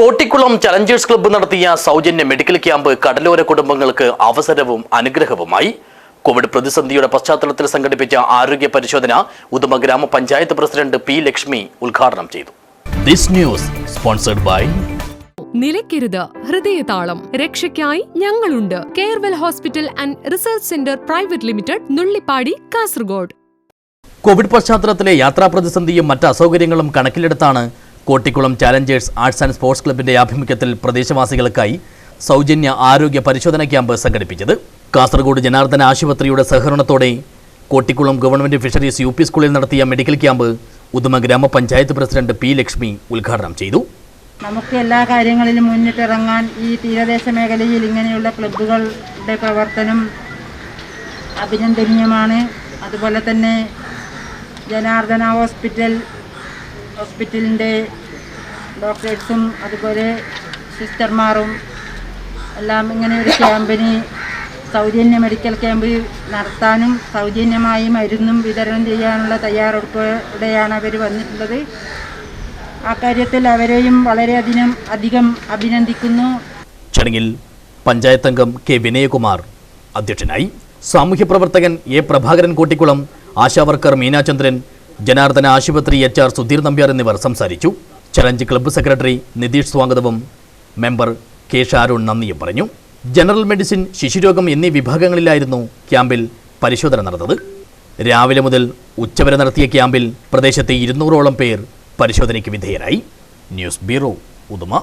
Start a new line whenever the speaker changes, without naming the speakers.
Kottikulam Challengers club നടത്തിയ സൗജന്യ medical camp കടലോര കുടുംബങ്ങൾക്ക് അവസരവും അനുഗ്രഹവുമായി കോവിഡ് പ്രതിസന്ധിയുടെ പശ്ചാത്തലത്തിൽ സംഘടിപ്പിച്ച ആരോഗ്യ പരിശോധന ഉദുമ ഗ്രാമപഞ്ചായത്ത് പ്രസിഡന്റ് പി ലക്ഷ്മി ഉദ്ഘാടനം ചെയ്തു. ദിസ് ന്യൂസ് സ്പോൺസർഡ് ബൈ
നിലയ്ക്കരുത് ഹൃദയതാളം. രക്ഷയ്ക്കായി ഞങ്ങളുണ്ട്. Carewell hospital and research centre private limited Nullippady Kasaragod.
Covid പശ്ചാത്തലത്തിലെ യാത്രാ പ്രതിസന്ധിയും മറ്റ് അസൗകര്യങ്ങളും കണക്കിലെടുത്താണ് Kottikulam challengers arts and sports ക്ലബിന്റെ ആഭിമുഖ്യത്തിൽ പ്രദേശവാസികൾക്കായി സൗജന്യ ആരോഗ്യ പരിശോധന ക്യാമ്പ് സംഘടിപ്പിച്ചത്. കാസർഗോഡ് ജനാർദ്ദന ആശുപത്രിയുടെ സഹകരണത്തോടെ Kottikulam government fisheries U P സ്കൂളിൽ നടത്തിയ മെഡിക്കൽ ക്യാമ്പ് ഉദുമ ഗ്രാമപഞ്ചായത്ത് പ്രസിഡന്റ് പി ലക്ഷ്മി ഉദ്ഘാടനം ചെയ്തു.
നമുക്ക് എല്ലാ കാര്യങ്ങളിലും മുന്നിട്ടിറങ്ങാൻ ഈ തീരദേശ മേഖലയിൽ ഇങ്ങനെയുള്ള ക്ലബ്ബുകളുടെ പ്രവർത്തനം അഭിനന്ദനീയമാണ്. അതുപോലെ തന്നെ ജനാർദ്ദന ഹോസ്പിറ്റൽ ഹോസ്പിറ്റലിന്റെ ഡോക്ടേഴ്സും അതുപോലെ സിസ്റ്റർമാരും എല്ലാം ഇങ്ങനെ ഒരു ക്യാമ്പിന് സൗജന്യ മെഡിക്കൽ ക്യാമ്പ് നടത്താനും സൗജന്യമായി മരുന്നും വിതരണം ചെയ്യാനുള്ള തയ്യാറെടുപ്പോടെയാണ് അവർ വന്നിട്ടുള്ളത്. ആ കാര്യത്തിൽ അവരെയും വളരെയധികം അധികം അഭിനന്ദിക്കുന്നു.
ചടങ്ങിൽ പഞ്ചായത്ത് അംഗം കെ വിനയകുമാർ അധ്യക്ഷനായി സാമൂഹ്യ പ്രവർത്തകൻ A Prabhakaran Kottikulam ASHA worker Meenachandran Janardhana ആശുപത്രി എച്ച് ആർ സുധീർ നമ്പ്യാർ എന്നിവർ സംസാരിച്ചു. ചലഞ്ച് ക്ലബ്ബ് സെക്രട്ടറി നിതീഷ് സ്വാഗതവും മെമ്പർ കെ ഷാരുൺ നന്ദിയും പറഞ്ഞു. ജനറൽ മെഡിസിൻ ശിശുരോഗം എന്നീ വിഭാഗങ്ങളിലായിരുന്നു ക്യാമ്പിൽ പരിശോധന നടന്നത്. രാവിലെ മുതൽ ഉച്ചവരെ നടത്തിയ ക്യാമ്പിൽ പ്രദേശത്തെ ഇരുന്നൂറോളം പേർ പരിശോധനയ്ക്ക് വിധേയരായി. News bureau Uduma.